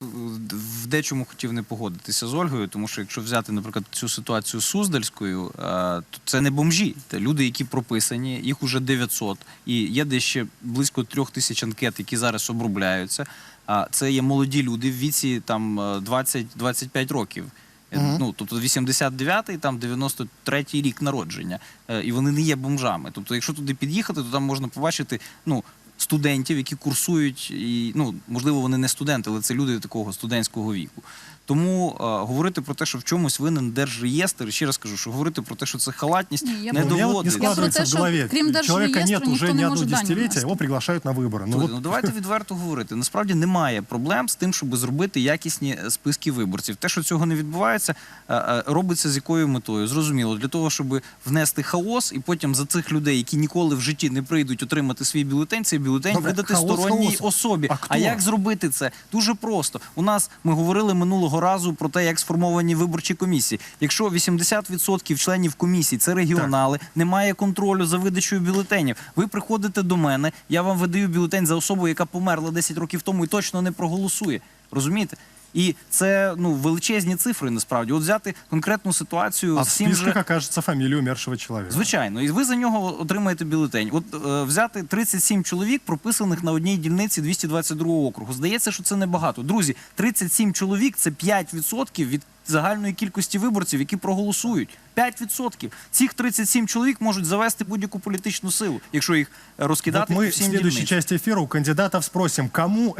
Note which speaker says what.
Speaker 1: в дечому хотів не погодитися з Ольгою, тому що якщо взяти, наприклад, цю ситуацію з Суздальською, е, то це не бомжі, це люди, які прописані, їх уже 900, і є десь ще близько трьох тисяч анкет, які зараз обробляються. Це є молоді люди в віці там е, 20-25 років. Е,
Speaker 2: Мгм.
Speaker 1: Ну, тобто 89-й, там 93-й рік народження, і вони не є бомжами. Тобто, якщо туди під'їхати, то там можна побачити ну, студентів, які курсують, і ну, можливо, вони не студенти, але це люди такого студентського віку. Тому е, говорити про те, що в чомусь винен держреєстр, ще раз кажу, що говорити про те, що це халатність,
Speaker 3: Ні, я
Speaker 1: не
Speaker 3: про-
Speaker 2: У меня вот не
Speaker 1: доводиться.
Speaker 3: Я про
Speaker 2: складывается
Speaker 3: те,
Speaker 2: в
Speaker 3: що
Speaker 2: голове.
Speaker 3: крім
Speaker 2: Человека нет
Speaker 3: держреєстру,
Speaker 2: уже
Speaker 3: ніхто
Speaker 2: не
Speaker 3: не
Speaker 2: одно
Speaker 3: може дані
Speaker 2: десятилетие,
Speaker 3: внести.
Speaker 2: его приглашают на выборы. Ну,
Speaker 1: Слухайте,
Speaker 2: вот
Speaker 1: ну давайте відверто говорити. Насправді немає проблем з тим, щоб зробити якісні е, списки виборців. Те, що цього не відбувається, е, е, робиться з якою метою? Зрозуміло, для того, щоб внести хаос, і потім за цих людей, які ніколи в житті не прийдуть отримати свій бюлетень, цей бюлетень
Speaker 2: Добре,
Speaker 1: видати
Speaker 2: хаос
Speaker 1: сторонній
Speaker 2: хаосом.
Speaker 1: особі.
Speaker 2: А
Speaker 1: А,
Speaker 2: хто?
Speaker 1: як зробити це? Дуже просто. У нас ми говорили минулого разу про те, як сформовані виборчі комісії. Якщо 80% членів комісії це регіонали, немає контролю за видачею бюлетенів. Ви приходите до мене, я вам видаю бюлетень за особу, яка померла 10 років тому і точно не проголосує. Розумієте? І це ну величезні цифри насправді. От взяти конкретну ситуацію
Speaker 2: а в
Speaker 1: цим же
Speaker 2: списках окажется фамилия умершего.
Speaker 1: Звичайно, і ви за нього отримаєте бюлетень. От е, взяти 37 чоловік, прописаних на одній дільниці 222 округу. Здається, що це небагато. Друзі, 37 чоловік це 5% від загальної кількості виборців, які проголосують. 5%. Цих 37 чоловік можуть завести будь-яку політичну силу, якщо їх е, розкидати
Speaker 2: Вот мы в
Speaker 1: всім дільницям.
Speaker 2: части эфира у кандидатов спросим, кому